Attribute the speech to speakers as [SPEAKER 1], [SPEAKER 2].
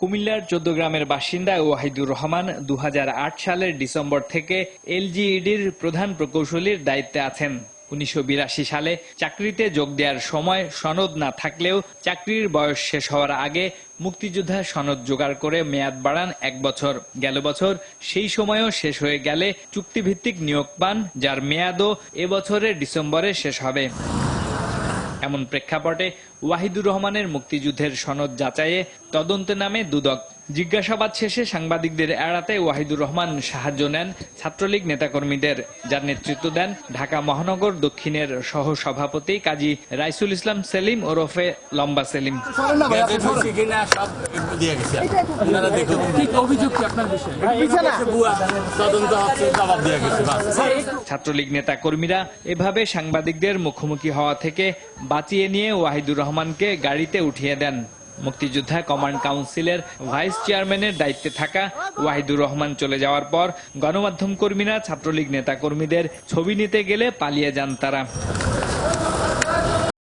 [SPEAKER 1] কুমিল্লার চোদ্দ গ্রামের বাসিন্দা ওয়াহিদুর রহমান দু হাজার আট সালের ডিসেম্বর থেকে এলজিইডির প্রধান প্রকৌশলীর দায়িত্বে আছেন। উনিশশো বিরাশি সালে চাকরিতে যোগ দেওয়ার সময় সনদ না থাকলেও চাকরির বয়স শেষ হওয়ার আগে মুক্তিযোদ্ধা সনদ জোগাড় করে মেয়াদ বাড়ান এক বছর। গেল বছর সেই সময়ও শেষ হয়ে গেলে চুক্তিভিত্তিক নিয়োগ পান, যার মেয়াদও এবছরের ডিসেম্বরে শেষ হবে। এমন প্রেক্ষাপটে ওয়াহিদুর রহমানের মুক্তিযুদ্ধের সনদ যাচাইয়ে তদন্তে নামে দুদক জিজ্ঞাসাবাদ শেষে সাংবাদিকদের এড়াতে ওয়াহিদুর রহমান সাহায্য নেন ছাত্রলীগ নেতাকর্মীদের। যার নেতৃত্ব দেন ঢাকা মহানগর দক্ষিণের সহ সভাপতি কাজী রাইসুল ইসলাম সেলিম ওরফে লম্বা সেলিম। ছাত্রলীগ নেতা কর্মীরা এভাবে সাংবাদিকদের মুখোমুখি হওয়া থেকে বাঁচিয়ে নিয়ে ওয়াহিদুর রহমানকে গাড়িতে উঠিয়ে দেন। মুক্তিযোদ্ধা কমান্ড কাউন্সিলের ভাইস চেয়ারম্যানের দায়িত্বে থাকা ওয়াহিদুর রহমান চলে যাওয়ার পর গণমাধ্যম কর্মীরা ছাত্রলীগ নেতা কর্মীদের ছবি নিতে গেলে পালিয়ে যান তারা।